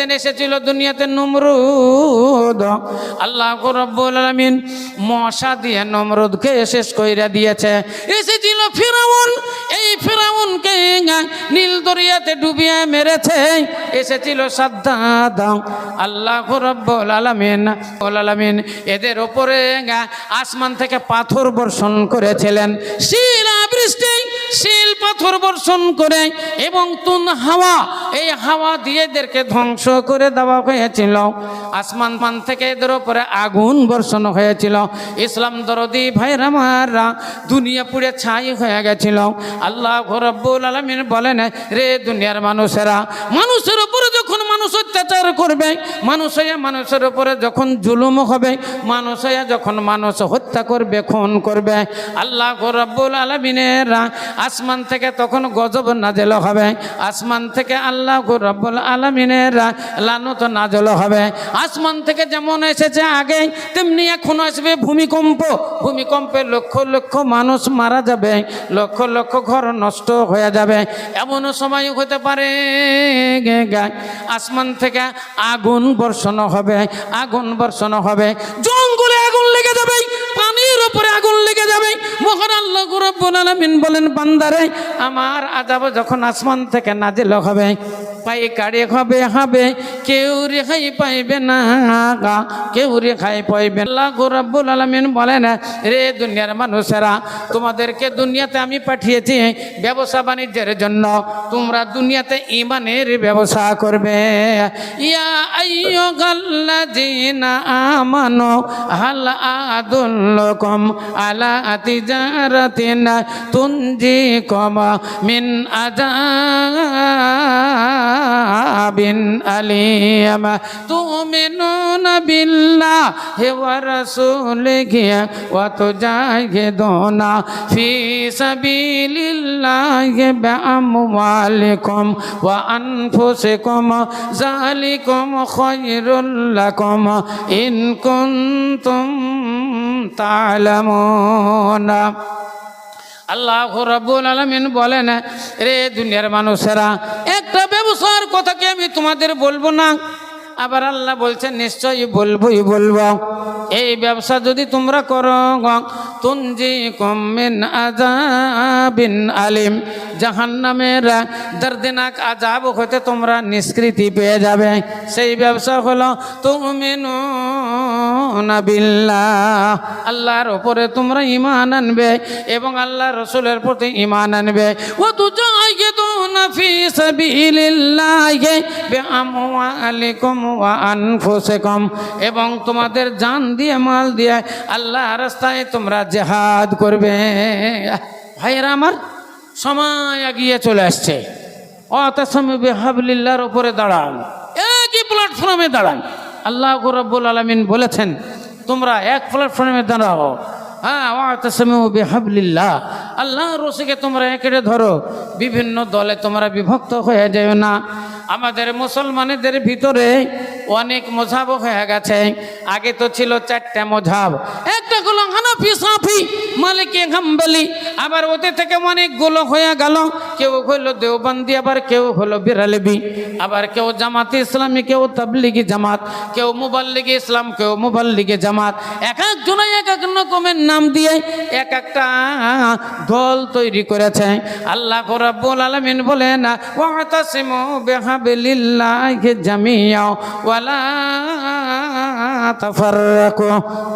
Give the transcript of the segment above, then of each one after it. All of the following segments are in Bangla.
যেদিন এসেছিল দুনিয়াতে নমরুদ। আল্লাহ রব্বুল আলামিন মশা দিয়ে নমরুদকে শেষ কইরা দিয়েছে। এসেছিল ফিরাউন, এই ফিরাউনকে নীল দরিয়াতে ডুবিয়ে মেরেছে। এসেছিল সাদ্দাদ। আল্লাহ রব্বুল আলামিন আলামিন এদের ওপরে আসমান থেকে পাথর বর্ষণ করেছিলেন। শিলা বৃষ্টি, শিল পাথর বর্ষণ করে এবং তুন হাওয়া, এই হাওয়া দিয়ে এদেরকে ধ্বংস করে দেওয়া হয়েছিল। আসমান মান থেকে এদের উপরে আগুন বর্ষণ হয়েছিল। ইসলাম দরদি ভাইরা মারা দুনিয়া পুড়ে ছাই হয়ে গেছিল। আল্লাহ রব্বুল আলমিন বলেন, রে দুনিয়ার মানুষেরা, মানুষের উপরে যখন মানুষ অত্যাচার করবে, মানুষ হয়ে মানুষের উপরে যখন জুলুম হবে, মানুষ হয়ে যখন মানুষ হত্যা করবে, খুন করবে, আল্লাহ রব্বুল আলমিনেরা আসমান থেকে তখন গজব নাজেল হবে, আসমান থেকে আল্লাহ রব্বুল আলমিনেরা লানত নাজল হবে, আসমান থেকে যেমন এসেছে আগে, তেমনি এখন আসবে ভূমিকম্প, ভূমিকম্পে লক্ষ লক্ষ মানুষ মারা যাবে, লক্ষ লক্ষ ঘর নষ্ট হয়ে যাবে, এমন সময় হতে পারে। আসমান থেকে আগুন বর্ষণ হবে, আগুন বর্ষণ হবে। জঙ্গলে আগুন লেগে যাবে, পানির উপরে আগুন লেগে যাবে। মহান আল্লাহ বলেন, বান্দারে, আমার আজাব যখন আসমান থেকে নাজিল হবে পাই কাড়ে হবে হবে। কেউ রেখাই পাইবে না কেউ রেখাই পাইবে না। আল্লাহ আলামিন বলেন, রে দুনিয়ার মানুষেরা, তোমাদেরকে দুনিয়াতে আমি পাঠিয়েছি ব্যবসা বাণিজ্যের জন্য। তোমরা দুনিয়াতে ইমানের ব্যবসা করবে। ইয়া আইয়ুহাল্লাযীনা আমানু, হাল আদুল্লুকুম আলা তিজারাতিন তুনজিকুম মিন আযাবিন তুমিনুনা বিল্লাহি ওয়া রাসূলিহি, ওয়া তুজাহিদুনা ফি সাবিলিল্লাহি বিআমওয়ালিকুম ওয়া আনফুসিকুম, যালিকুম খায়রুল লাকুম, ইন কুনতুম তা'লামুন আল্লাহ রাব্বুল আলামিন বলেন, রে দুনিয়ার মানুষেরা, একটা ব্যবসার কথা কি আমি তোমাদের বলব না? আবার আল্লাহ বলছেন নিশ্চয়ই বলবোই বলব। এই ব্যবসা যদি তোমরা করো তুঞ্জি কমিন আজাবিন আলিম। জাহান্নামের দর্দিনাক আজাব হতে তোমরা নিষ্কৃতি পেয়ে যাবে। সেই ব্যবসা হলো তুমিনু আল্লাহর ওপরে তোমরা ইমান আনবে এবং আল্লাহ রসুলের প্রতি ইমান আনবে। ও তু এবং তোমাদের জান দিয়ে, মাল দিয়ে আল্লাহ রাস্তায় তোমরা জেহাদ করবে। ভাইরা আমার, সময় এগিয়ে চলে আসছে। অতাসমে হাবলিল্লাহর ওপরে দাঁড়ান। একই প্ল্যাটফর্মে দাঁড়ান। আল্লাহ রব্বুল আলমিন বলেছেন, তোমরা এক প্ল্যাটফর্মে দাঁড়াও। হ্যাঁ হাবলিল্লাহ আল্লাহ রসিকে তোমরা একেড়ে ধরো। বিভিন্ন দলে তোমরা বিভক্ত হয়ে যেও না। আমাদের মুসলমানেদের ভিতরে অনেক মজাব হয়ে গেছে। আগে তো ছিল চারটা মজাব। একটা হলো হানাফি সাফি মালিকে হাম্বলি আবার ওদের থেকে অনেকগুলো হয়ে গেল। কেউ হলো দেওবন্দি, আবার কেউ হলো বিরালেবি আবার কেউ জামাত ইসলামী, কেউ তাবলিগি জামাত। কেউ মুবাল্লিগি ইসলাম, কেউ মুবাল্লিগি জামাত। এক একজনে এক এক রকমের নাম দিয়ে এক একটা দল তৈরি করেছে। আল্লাহ রাব্বুল আলামিন বলেন ওয়াতাসিমু বিহাবিলিল্লাহি জামিয়া ওয়ালা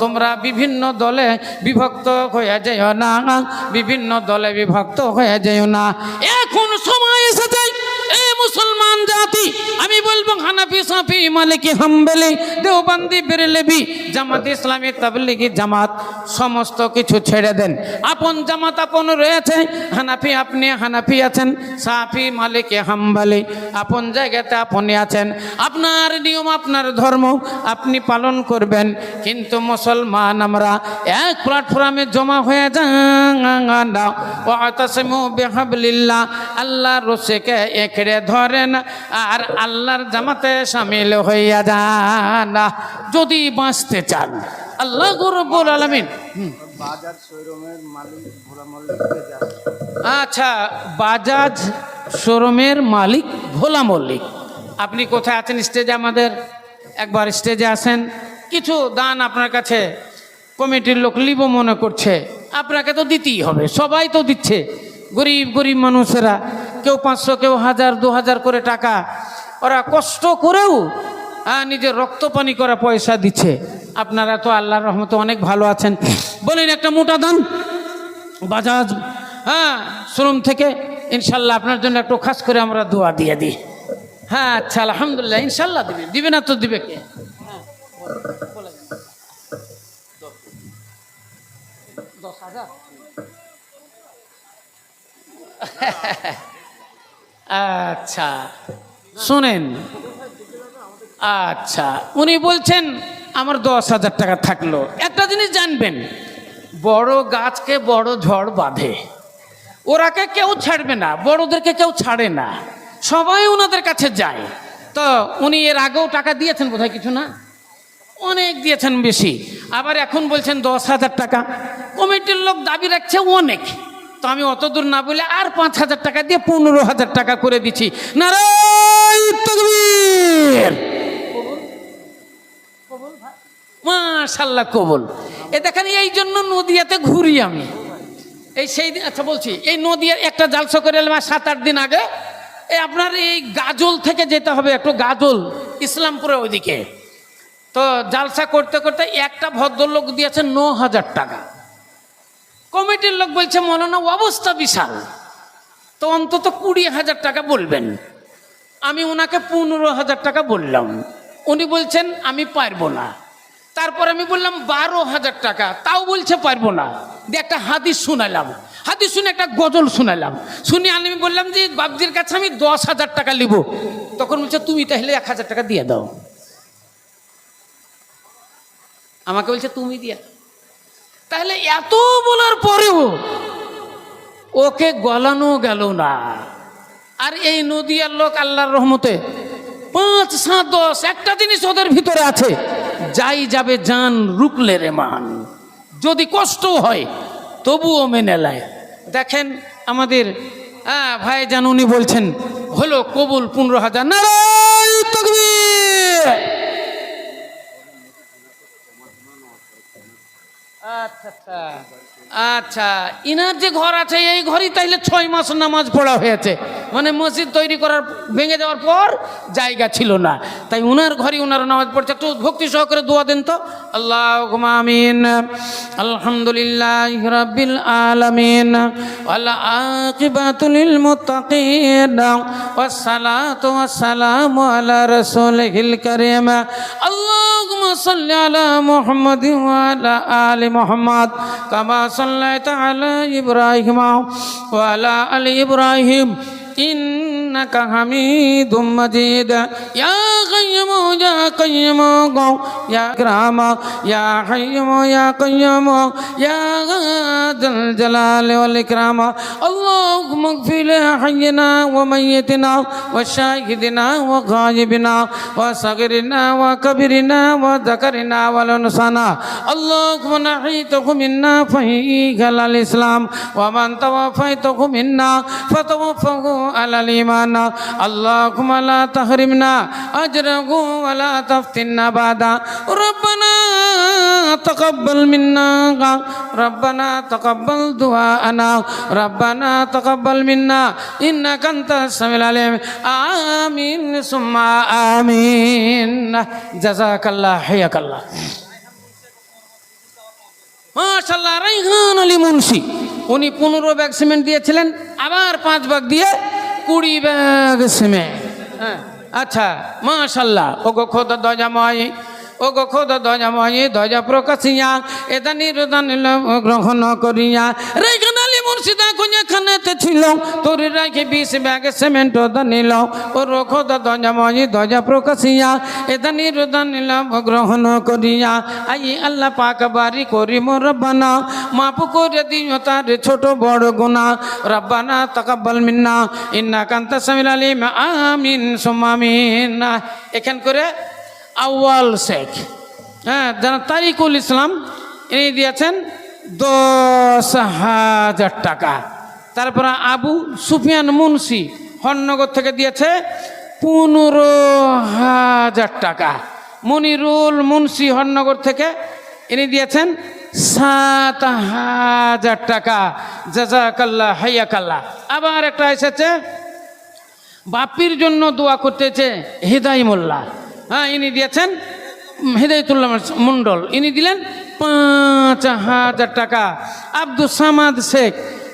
তোমরা বিভিন্ন দলে বিভক্ত হয়ে যেও না বিভিন্ন দলে বিভক্ত হয়ে যেও না। এখন সময় এসেছে? এই মুসলমান জাতি বলব হানাফি, সাফি, মালিকি, হাম্বেলি, দেওবান্দি, বেরেলেবি, জামাত ইসলামী, তাবলিগি জামাত, সমস্ত কিছু ছেড়ে দেন। আপন জামাত আপন রয়েছে, হানাফি আপনি হানাফি আছেন, সাফি, মালিকি, হাম্বালি, আপন জায়গাতে আপনি আছেন। আপনার নিয়ম, আপনার ধর্ম আপনি পালন করবেন, কিন্তু মুসলমান আমরা এক প্ল্যাটফর্মে জমা হয়ে যান। আল্লাহ রসিকে একড়ে ধরেন, আর আল্লাহর জামাতে সামিল হইয়া যান। যদি বাঁচতে চান আল্লাহ রব্বুল আলামিন। হুম। শোরুমের মালিক ভোলা মল্লিককে আচ্ছা বাজাজ শোরুমের মালিক ভোলা মল্লিক। আপনি কোথায় আছেন স্টেজে আমাদের? একবার স্টেজে আসেন। কিছু দান আপনার কাছে। কমিটির লোক লিব মনে করছে। আপনাকে তো দিতেই হবে সবাই তো দিচ্ছে। গরিব গরিব মানুষেরা কেউ পাঁচশো কেউ হাজার দু হাজার করে টাকা। ওরা কষ্ট করেও নিজের রক্ত পানি করা পয়সা দিচ্ছে। আপনারা তো আল্লাহর রহমতে অনেক ভালো আছেন। বলেন একটা মোটা দান। বাজাজ হ্যাঁ শোরুম থেকে, ইনশাল্লাহ আপনার জন্য একটু খাস করে আমরা দোয়া দিয়ে দিই। হ্যাঁ আচ্ছা আলহামদুলিল্লাহ, ইনশাল্লাহ দিবে। দিবে না তো দিবে কে? দশ হাজার। আচ্ছা। শোনেন। আচ্ছা উনি বলছেন, আমার দশ হাজার টাকা থাকল। একটা জিনিস জানবেন, বড় গাছকে বড় ঝড় বাঁধে। ওরাকে কেউ ছাড়বে না, বড়দেরকে কেউ ছাড়ে না। সবাই ওনাদের কাছে যায়। তো উনি এর আগেও টাকা দিয়েছেন বোধহয় কিছু না? অনেক দিয়েছেন বেশি। আবার এখন বলছেন, দশ হাজার টাকা। কমিটির লোক দাবি রাখছে অনেক। তো আমি অত দূর না বলে আর পাঁচ হাজার টাকা দিয়ে পনেরো হাজার টাকা করে দিচ্ছি মাশাল্লাহ কবল। এ দেখেন, এই জন্য নদিয়াতে ঘুরি আমি। এই সেই আচ্ছা বলছি, এই নদিয়ার একটা জালসা করে এলাম সাত আট দিন আগে। এই আপনার এই গাজল থেকে যেতে হবে একটু, গাজল, ইসলামপুরের ওইদিকে। তো জালসা করতে করতে একটা ভদ্রলোক দিয়েছে ন হাজার টাকা। কমিটির লোক বলছে, মৌলানা অবস্থা বিশাল। তো অন্তত কুড়ি হাজার টাকা বলবেন। আমি ওনাকে পনেরো হাজার টাকা বললাম। উনি বলছেন, আমি পারব না। তারপর আমি বললাম, বারো হাজার টাকা। তাও বলছে, পারব না। দিয়ে একটা হাদিস শুনালাম। হাদিস শুনে একটা গজল শুনালাম। শুনে আমি বললাম যে বাবজির কাছে আমি দশ হাজার টাকা নিব তখন বলছে, তুমি তাহলে এক হাজার টাকা দিয়ে দাও। আমাকে বলছে, তুমি দিয়া। তাহলে এত বলার পরেও ওকে গলানো গেল না। আর এই নদিয়ার লোক আল্লাহর রহমতে পাঁচ, সাত, দশ, একটা জিনিস ওদের ভিতরে আছে। যাই যাবে যান রুকলে রে মান। যদি কষ্ট হয়, তবুও মেনে নেয়। দেখেন আমাদের হ্যাঁ ভাই জান উনি বলছেন, হলো কবুল পনেরো হাজার। নারায় তকবীর আচ্ছা আচ্ছা। আচ্ছা ইনার যে ঘর আছে, এই ঘরই তাইলে ছয় মাস নামাজ পড়া হয়েছে। মানে মসজিদ তৈরি করার, ভেঙে যাওয়ার পর জায়গা ছিল না। তাই উনার ঘরই উনার নামাজ পড়ছে। একটু ভক্তি সহকারে দোয়া দেন তো। আল্লাহ আমিন। আলহামদুলিল্লাহ রাব্বিল আলামিন। আল্লাহ আকিবাতুল মুত্তাকিন। ওয়াসসালাতু ওয়াসসালামু আলা রাসূলিল কারীম। আল্লাহুম্মা اللهم صل على محمد وعلى آل محمد كما صليت على إبراهيم وعلى آل إبراهيم. إنك حميد مجيد. يا قيم يا قيم يا كرام يا حيم يا قيم يا ذا الجلال والإكرام. اللهم اغفر لحينا وميتنا وشاهدنا وغائبنا وصغرنا وكبرنا وذكرنا والأنثانا اللهم نحيته منا فهيك الإسلام ومن توفيته منا فتوفه على الإيمان اللهم لا تحرمنا أجره ولا تفتنا بعد ربنا تقبل منا ربنا تقبل دعاءنا ربنا تقبل منا মাশাল্লাহ রাইহান আলী মুন্সি, উনি পনেরো ব্যাগ সিমেন্ট দিয়েছিলেন, আবার পাঁচ ব্যাগ দিয়ে কুড়ি ব্যাগ সিমেন্ট। হ্যাঁ আচ্ছা মাশাল্লাহ ও গো খোদ দজাময় ও গো খোদ দজাময় দজা প্রকাশিয়া এদানি রোদান গ্রহণ করিয়া। কুഞ്ഞ খানেতে ছিল। তোর রাখে বিশ ব্যাগ সিমেন্ট দানিল ও রোখো দজাময় দজা প্রকাশিয়া। এদা নিরদান গ্রহণ করিয়া। আই আল্লাহ পাক বাড়ি করি মোর রব্বানা। মাফ করে দিও তার ছোট বড় গুণা। রব্বানা তাকাব্বাল মিন্না। ইন্না কান্তা সামিল আলিম। আমিন সুমামিন এখান করে আউয়াল শেখ। হ্যাঁ যারা তারিকুল ইসলাম, ইনি দিয়েছেন দশ হাজার টাকা। তারপরে আবু সুফিয়ান মুন্সি হরনগর থেকে দিয়েছে পনেরো হাজার টাকা। মনিরুল মুন্সি হরনগর থেকে ইনি দিয়েছেন সাত হাজার টাকা। জাজাকাল্লা হাইয়াকাল্লা আবার একটা এসেছে, বাপির জন্য দোয়া করতেছে হৃদয় মোল্লা হ্যাঁ ইনি দিয়েছেন হৃদয়তুল্লাহ মণ্ডল। ইনি দিলেন পাঁচ হাজার টাকা। আব্দুল সামাদ শেখ,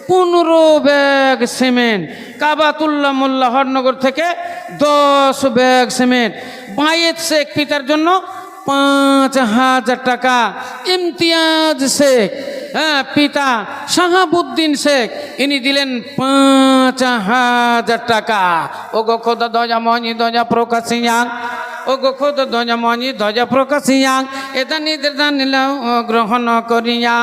পনেরো ব্যাগ সিমেন্ট। কাবাতুল্লাহ মোল্লা হরনগর থেকে দশ ব্যাগ সিমেন্ট। বায়েত শেখ পিতার জন্য পাঁচ হাজার টাকা। ইমতিয়াজ শেখ হ্যাঁ পিতা শাহাবুদ্দিন শেখ, ইনি দিলেন পাঁচ হাজার টাকা। ও গো খোদা দজা মনি দজা প্রকাশিয়া ও গো খোদা দজা মনি দজা প্রকাশিয়া এটা নিদের দান নিলাম গ্রহণ করিয়া।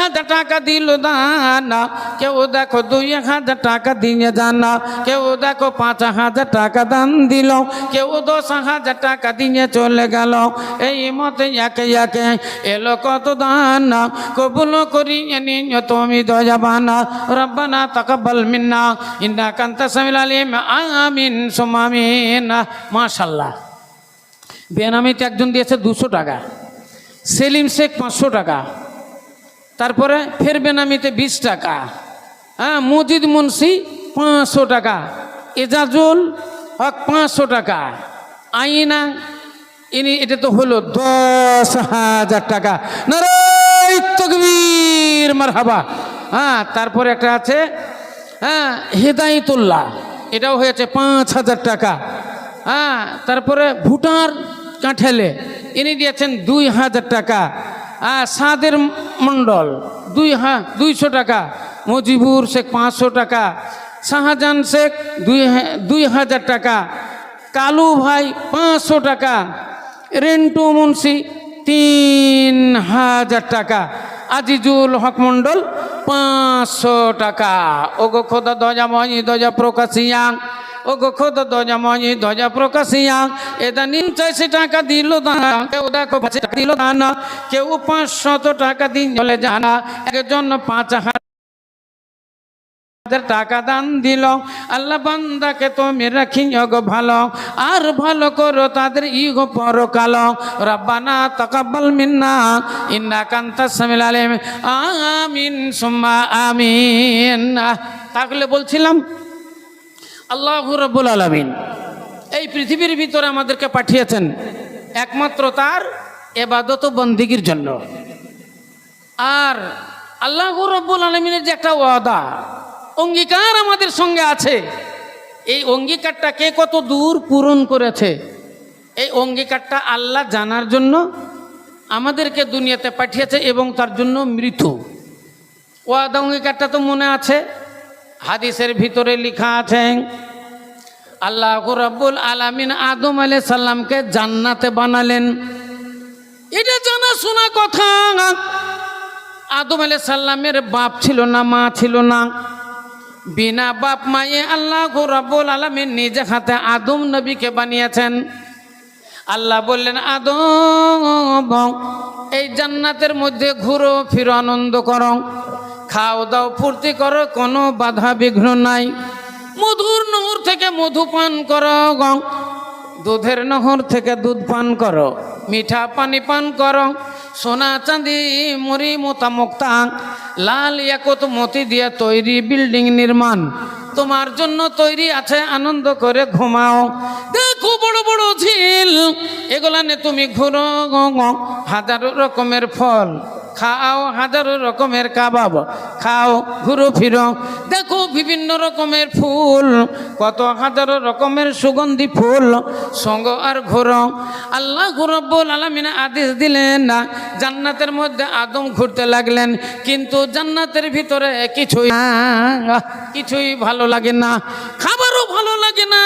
হাজার টাকা দিল দানা? কেউ দেখো দুই হাজার টাকা দিয়ে জানা। কেউ দেখো পাঁচ হাজার টাকা দান দিল। কেউ দশ হাজার টাকা দিয়ে চলে গেল। এই মতে একে একে এলো কত দান? কবুল করি নিয়ে তুমি দয়াবানা রব্বানা তাকাব্বাল মিন্না ইন্না কান্তা সামিল আলিম, আমিন সুমামিন মাশাল্লাহ বেনামিতে একজন দিয়েছে দুশো টাকা, সেলিম শেখ পাঁচশো টাকা, তারপরে ফের বেনামিতে বিশ টাকা হ্যাঁ মজিদ মুন্সি পাঁচশো টাকা, এজাজুল হক পাঁচশো টাকা, আইনা, ইনি, এটা তো হলো দশ হাজার টাকা। নারাই তকবীর মারহাবা। হ্যাঁ তারপরে একটা আছে হ্যাঁ হেদায়তুল্লাহ। এটাও হয়েছে পাঁচ হাজার টাকা। হ্যাঁ তারপরে ভুটার কাঁঠালে, ইনি দিয়েছেন দুই হাজার টাকা। হ্যাঁ সাদের মণ্ডল, দুই হা, দুইশো টাকা। মজিবুর শেখ পাঁচশো টাকা। শাহজাহান শেখ দুই দুই হাজার টাকা। কালু ভাই পাঁচশো টাকা। রেন্টু মুন্সি তিন হাজার টাকা। আজিজুল হক মন্ডল পাঁচশো টাকা। ও গো খোদা ধ্বজা মহি ধ্বজা প্রকাশিয়া। ও গো খোদা ধ্বজা মহি ধ্বজা প্রকাশিয়া। এটা নিন চাইশে টাকা দিল দিল দানা, কেউ পাঁচশত টাকা দিন চলে জানা, একজন পাঁচ হাজার হাজার টাকা দান দিল। আল্লাহ বান্দাকে তুমি রাখি গো ভালো। আর ভালো করো তাদের ইগো পর কালো রব্বানা তাকাব্বাল মিন্না ইন্না কান্তা সামিল আলিম। আমিন, সুম্মা আমিন। তাহলে বলছিলাম, আল্লাহ রব্বুল আলমিন এই পৃথিবীর ভিতরে আমাদেরকে পাঠিয়েছেন একমাত্র তার এবাদত বন্দিগির জন্য। আর আল্লাহ রব্বুল আলমিনের যে একটা ওয়াদা অঙ্গীকার আমাদের সঙ্গে আছে। এই অঙ্গীকারটা কে কত দূর পূরণ করেছে? এই অঙ্গীকারটা আল্লাহ জানার জন্য আমাদেরকে দুনিয়াতে পাঠিয়েছে এবং তার জন্য মৃত্যু ওয়াদা অঙ্গীকারটা তো মনে আছে। হাদিসের ভিতরে লেখা আছে, আল্লাহ রব্বুল আলামিন আদম আলাই সাল্লামকে জান্নাতে বানালেন। এটা জানা শোনা কথা। আদম আলাই সাল্লামের বাপ ছিল না, মা ছিল না। বিনা বাপ মায়ে আল্লাহ রব্বুল আলমিন নিজে হাতে আদম নবীকে বানিয়েছেন। আল্লাহ বললেন, আদম, এই জান্নাতের মধ্যে ঘুরো, ফিরো, আনন্দ করো। খাও দাও, ফুর্তি করো, কোনো বাধা বিঘ্ন নাই। মধুর নহর থেকে মধু পান করো দুধের নহর থেকে দুধ পান করো, মিঠা পানি পান করো। সোনা চাঁদি মরি মোতা মুক্তা। লাল ইয়াকত মতি দিয়া তৈরি বিল্ডিং নির্মাণ। তোমার জন্য তৈরি আছে আনন্দ করে ঘুমাও। বড় বড় ঝিল। এগুলা নিয়ে তুমি ঘুরো। হাজারো রকমের ফল। খাও, হাজারো রকমের কাবাব। খাও, ঘুরো, ফিরো। দেখো বিভিন্ন রকমের ফুল। কত হাজারো রকমের সুগন্ধি ফুল। সঙ্গ আর ঘোরো। আল্লাহ রব্বুল আলমিন আদেশ দিলেন না, জান্নাতের মধ্যে আদম ঘুরতে লাগলেন। কিন্তু জান্নাতের ভিতরে কিছুই কিছুই ভালো লাগে না। খাবারও ভালো লাগে না।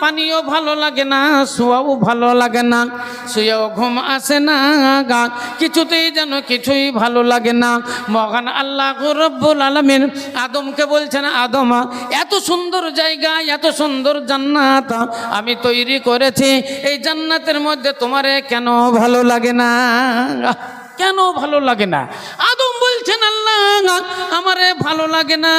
পানিও ভালো লাগে না, শোয়াও ভালো লাগে না, শুয়েও ঘুম আসে না গা। কিছুতেই যেন কিছুই ভালো লাগে না। মহান আল্লাহ রব্বুল আলমিন আদমকে বলছেন, আদমা, এত সুন্দর জায়গা, এত সুন্দর জান্নাত আমি তৈরি করেছি। এই জান্নাতের মধ্যে তোমারে কেন ভালো লাগে না? কেন ভালো লাগে না? আদম বলছেন, আল্লাহ আমারে ভালো লাগে না।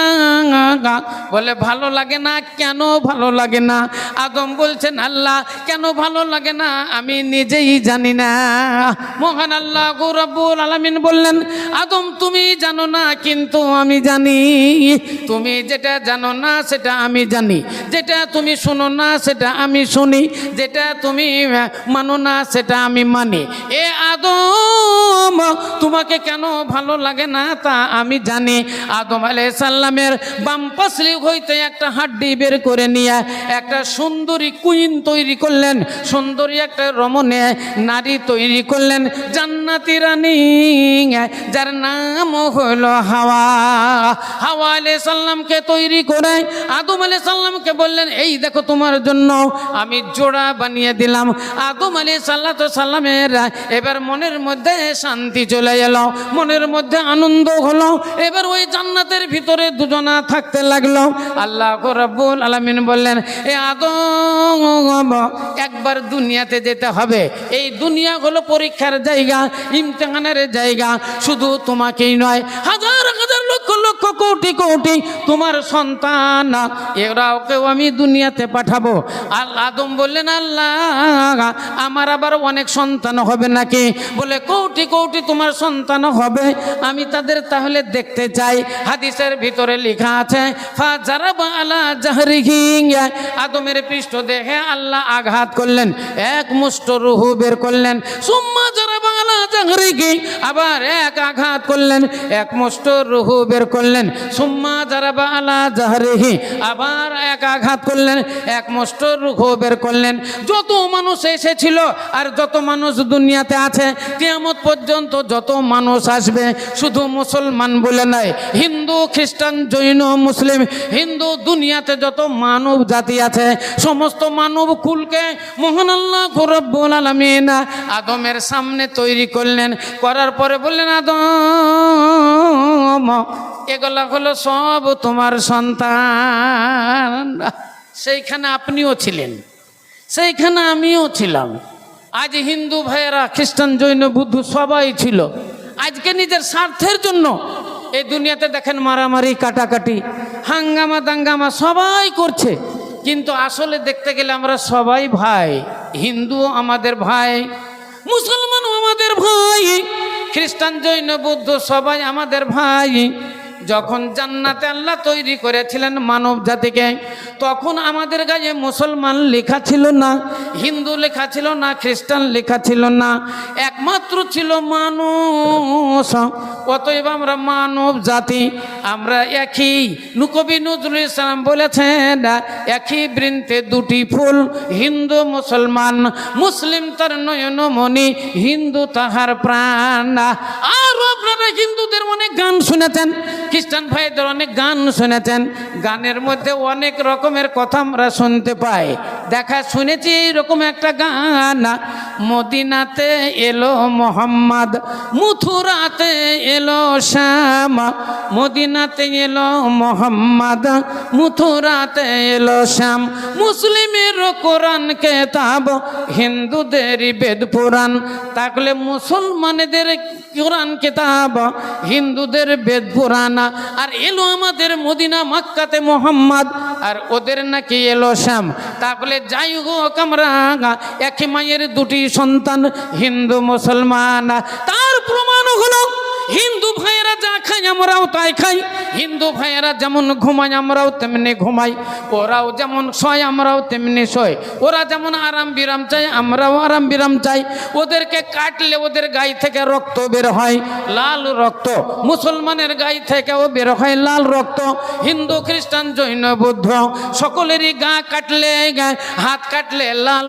বলে, ভালো লাগে না? কেন ভালো লাগে না? আদম বলছেন, আল্লাহ, কেন ভালো লাগে না? আমি নিজেই জানি না। মহান আল্লাহ গৌরবুল আলমিন বললেন আদম তুমি জানো না, কিন্তু আমি জানি। তুমি যেটা জানো না, সেটা আমি জানি। যেটা তুমি শোনো না, সেটা আমি শুনি। যেটা তুমি মানো না, সেটা আমি মানি। এ আদম তোমাকে কেন ভালো লাগে না? তা আমি জানি। আদম আলাই সাল্লামের বাম পাশলি হইতে একটা হাড্ডি বের করে নিয়ে একটা সুন্দরী কুইন তৈরি করলেন। সুন্দরী একটা রমণে নারী তৈরি করলেন। জান্নাতি রানী, যার নাম হইল হাওয়া। হাওয়া আলাই সাল্লামকে তৈরি করে আদম আলাই সাল্লামকে বললেন, এই দেখো তোমার জন্য আমি জোড়া বানিয়ে দিলাম। আদম আলী সাল্লাহ সাল্লামের এবার মনের মধ্যে শান্তি চলে এলো। মনের মধ্যে আনন্দ হলো। এবার ওই জান্নাতের ভিতরে দুজনা থাকতে লাগল। আল্লাহ রব্বুল আলমিন বললেন, এ আদম একবার দুনিয়াতে যেতে হবে। এই দুনিয়া হলো পরীক্ষার জায়গা, ইমতেহানের জায়গা। শুধু তোমাকেই নয়, হাজার হাজার লক্ষ লক্ষ কোটি কোটি তোমার সন্তান। এরাওকেও আমি দুনিয়াতে পাঠাবো। আর আদম বললেন, আল্লাহ, আমার আবার অনেক সন্তান হবে নাকি? বলে, কোটি কোটি তোমার সন্তান হবে। আমি তাদের তাহলে দেখতে চাই। হাদিসের ভিতরে লেখা আছে ফাজারাবা আলা জাহরিহি। আদমের পৃষ্ঠ দেখে আল্লাহ আঘাত করলেন, এক মুষ্ট রুহু বের করলেন, সুম্মা জারাবা আলা জাহরিহি। আবার এক আঘাত করলেন, এক মুষ্ট রুহু বের করলেন। সুম্মা জারাবা আলা জাহরিহি, আবার এক আঘাত করলেন, এক মুষ্ট রুহু বের করলেন। যত মানুষ এসেছিল আর যত মানুষ দুনিয়াতে আছে, কিয়ামত পর্যন্ত যত মানুষ আসবে, শুধু মুসলমান বলে নয়, হিন্দু, খ্রিস্টান, জৈন, মুসলিম, হিন্দু দুনিয়াতে যত মানব জাতি আছে, সমস্ত মানব কুলকে মোহন আল্লাহ রব্বুল আলমিন আদমের সামনে তৈরি করলেন। করার পরে বললেন, আদম এগুলা হলো সব তোমার সন্তান। সেইখানে আপনিও ছিলেন, সেইখানে আমিও ছিলাম। আজ হিন্দু ভাইয়েরা, খ্রিস্টান, জৈন, বুদ্ধ সবাই ছিল। আজকে নিজের স্বার্থের জন্য এই দুনিয়াতে দেখেন মারামারি, কাটাকাটি, হাঙ্গামা, দাঙ্গামা সবাই করছে। কিন্তু আসলে দেখতে গেলে আমরা সবাই ভাই হিন্দু আমাদের ভাই, মুসলমানও আমাদের ভাই। খ্রিস্টান জৈন বুদ্ধ সবাই আমাদের ভাই। যখন জান্নাতে আল্লাহ তৈরি করেছিলেন মানব জাতিকে, তখন আমাদের গায়ে মুসলমান লেখা ছিল না, হিন্দু লেখা ছিল না, খ্রিস্টান লেখা ছিল না, একমাত্র ছিল মানুষ। অতএব আমরা মানব জাতি, আমরা একই। নুকবি নজরুল ইসলাম বলেছেন, একই বৃন্তে দুটি ফুল, হিন্দু মুসলমান, মুসলিম তার নয়নমণি, হিন্দু তাহার প্রাণ। আর আপনারা হিন্দুদের অনেক গান শুনেছেন, খ্রিস্টান ভাইদের অনেক গান শুনেছেন, গানের মধ্যে অনেক রকমের কথা আমরা শুনতে পাই। দেখা শুনেছি এইরকম একটা গান, মদিনাতে এলো মোহাম্মদ, মুথুরাতে এলো শ্যামা, মদিনাতে এলো মোহাম্মদ, মুথুরাতে এলো শ্যাম। মুসলিমের কোরআন, কেতাব হিন্দুদের বেদ পুরাণ। তাহলে মুসলমানদের কোরআন, কেতাব হিন্দুদের বেদ পুরানা, আর এলো আমাদের মদিনা মক্কাতে মোহাম্মদ, আর ওদের নাকি এলো শ্যাম। তাহলে যাই হোক আমরা একই মায়ের দুটি সন্তান হিন্দু মুসলমান, তার প্রমাণ হলো হিন্দু ভাইয়েরা যা খাই আমরাও তাই খাই। হিন্দু ভাইয়েরা যেমন ঘুমাই আমরাও তেমনি ঘুমাই। ওরাও যেমন শয়, আমরাও তেমনি শয়। ওরা যেমন আরাম বিরাম চাই আমরাও আরাম বিরাম চাই। ওদেরকে কাটলে ওদের গায়ে থেকে রক্ত বের হয়, লাল রক্ত। মুসলমানের গায়ে থেকেও বের হয় লাল রক্ত। হিন্দু, খ্রিস্টান, জৈন, বৌদ্ধ সকলেরই গা কাটলে গা- হাত কাটলে লাল